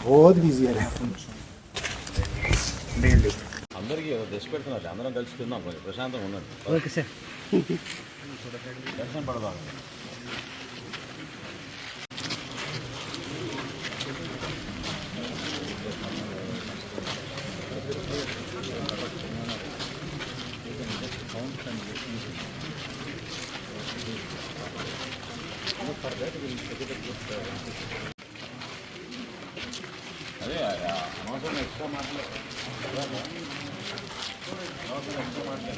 बहुत बिजी है डेली అందరికీ తెచ్చి పెడుతున్నారు అందరం కలిసి తిందాం కొంచెం ప్రశాంతంగా ఉండండి ఓకే సార్ దర్శనం పడదాం అదే ఆ అనవసరం ఎక్స్ట్రా మాటలు అనవసరం ఎక్స్ట్రా మాటలు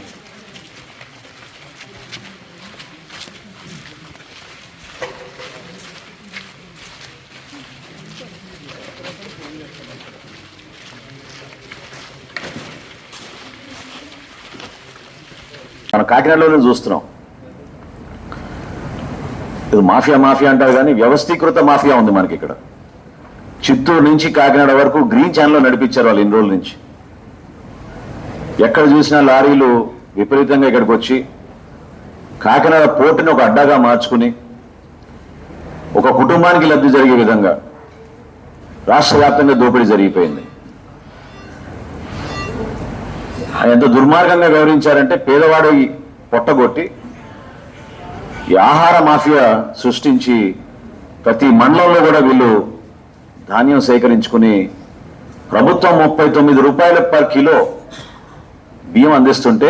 మన కాకినాడలోనే చూస్తున్నాం. ఇది మాఫియా మాఫియా అంటారు కానీ వ్యవస్థీకృత మాఫియా ఉంది మనకి ఇక్కడ. చిత్తూరు నుంచి కాకినాడ వరకు గ్రీన్ ఛానల్లో నడిపించారు వాళ్ళు ఇన్ని రోజుల నుంచి. ఎక్కడ చూసినా లారీలు విపరీతంగా ఇక్కడికి వచ్చి కాకినాడ పోర్టుని ఒక అడ్డాగా మార్చుకుని ఒక కుటుంబానికి లబ్ధి జరిగే విధంగా రాష్ట్ర వ్యాప్తంగా దోపిడీ జరిగిపోయింది. ఆయన ఎంత దుర్మార్గంగా వివరించారంటే పేదవాడు పొట్టగొట్టి ఈ ఆహార మాఫియా సృష్టించి ప్రతి మండలంలో కూడా వీళ్ళు ధాన్యం సేకరించుకుని ప్రభుత్వం ముప్పై తొమ్మిది రూపాయల పర్ కిలో బియ్యం అందిస్తుంటే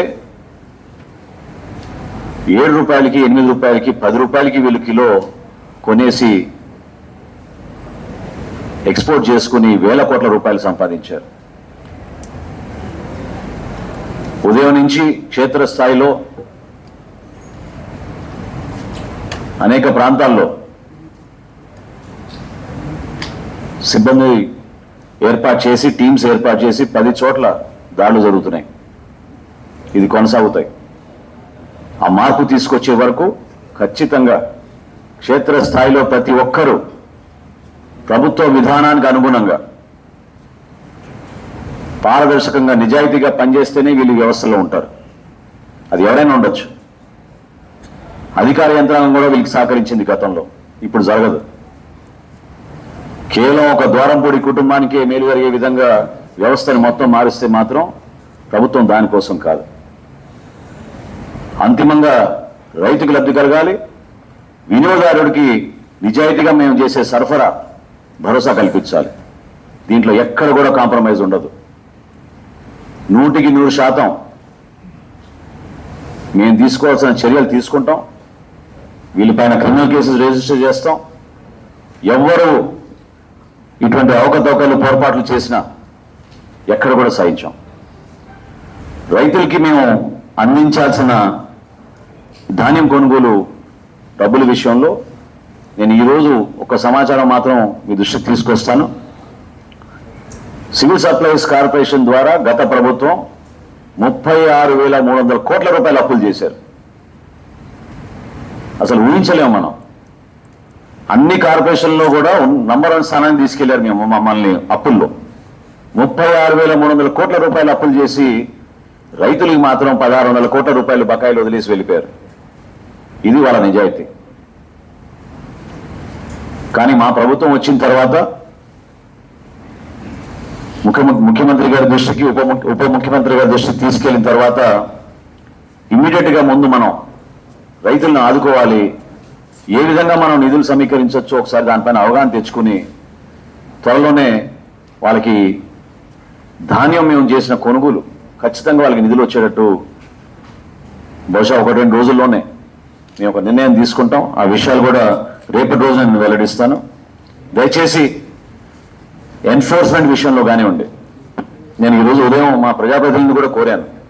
ఏడు రూపాయలకి ఎనిమిది రూపాయలకి పది రూపాయలకి వీళ్ళు కిలో కొనేసి ఎక్స్పోర్ట్ చేసుకుని వేల కోట్ల రూపాయలు సంపాదించారు. ఉదయం నుంచి క్షేత్రస్థాయిలో అనేక ప్రాంతాల్లో సిబ్బంది ఏర్పాటు చేసి టీమ్స్ ఏర్పాటు చేసి పది చోట్ల దాడులు జరుగుతున్నాయి. ఇది కొనసాగుతాయి. ఆ మార్పు తీసుకొచ్చే వరకు ఖచ్చితంగా క్షేత్రస్థాయిలో ప్రతి ఒక్కరూ ప్రభుత్వ విధానానికి అనుగుణంగా పారదర్శకంగా నిజాయితీగా పనిచేస్తేనే వీళ్ళు వ్యవస్థలో ఉంటారు. అది ఎవరైనా ఉండొచ్చు. అధికార యంత్రాంగం కూడా వీళ్ళకి సహకరించింది గతంలో. ఇప్పుడు జరగదు. కేవలం ఒక ద్వారంపూడి కుటుంబానికే మేలు జరిగే విధంగా వ్యవస్థను మొత్తం మారిస్తే మాత్రం ప్రభుత్వం దానికోసం కాదు. అంతిమంగా రైతుకు లబ్ధి కలగాలి. వినియోగదారుడికి నిజాయితీగా మేము చేసే సరఫరా భరోసా కల్పించాలి. దీంట్లో ఎక్కడ కూడా కాంప్రమైజ్ ఉండదు. నూటికి నూరు శాతం మేము తీసుకోవాల్సిన చర్యలు తీసుకుంటాం. వీళ్ళపైన క్రిమినల్ కేసెస్ రిజిస్టర్ చేస్తాం. ఎవ్వరు ఇటువంటి అవకతవకలు పొరపాట్లు చేసినా ఎక్కడ కూడా సహించాం. రైతులకి మేము అందించాల్సిన ధాన్యం కొనుగోలు డబ్బుల విషయంలో నేను ఈరోజు ఒక సమాచారం మాత్రం మీ దృష్టికి తీసుకొస్తాను. సివిల్ సప్లైస్ కార్పొరేషన్ ద్వారా గత ప్రభుత్వం ముప్పై ఆరు వేల మూడు వందల కోట్ల రూపాయలు అప్పులు చేశారు. అసలు ఊహించలేము మనం. అన్ని కార్పొరేషన్లో కూడా నంబర్ వన్ స్థానాన్ని తీసుకెళ్ళారు మేము మమ్మల్ని అప్పుల్లో. ముప్పై ఆరు వేల మూడు వందల కోట్ల రూపాయలు అప్పులు చేసి రైతులకు మాత్రం పదహారు వందల కోట్ల రూపాయలు బకాయిలు వదిలేసి వెళ్ళిపోయారు. ఇది వాళ్ళ నిజాయితీ. కానీ మా ప్రభుత్వం వచ్చిన తర్వాత ముఖ్యమంత్రి ముఖ్యమంత్రి గారి దృష్టికి ఉప ముఖ్య- ఉప ముఖ్యమంత్రి గారి దృష్టికి తీసుకెళ్ళిన తర్వాత ఇమ్మీడియట్గా ముందు మనం రైతులను ఆదుకోవాలి. ఏ విధంగా మనం నిధులు సమీకరించవచ్చు ఒకసారి దానిపైన అవగాహన తెచ్చుకుని త్వరలోనే వాళ్ళకి ధాన్యం మేము చేసిన కొనుగోలు ఖచ్చితంగా వాళ్ళకి నిధులు వచ్చేటట్టు బహుశా ఒక రెండు రోజుల్లోనే మేము ఒక నిర్ణయం తీసుకుంటాం. ఆ విషయాలు కూడా రేపటి రోజు నేను వెల్లడిస్తాను. దయచేసి ఎన్ఫోర్స్మెంట్ విషయంలో కానివ్వండి. నేను ఈరోజు ఉదయం మా ప్రజాప్రతినిధిని కూడా కోరాను.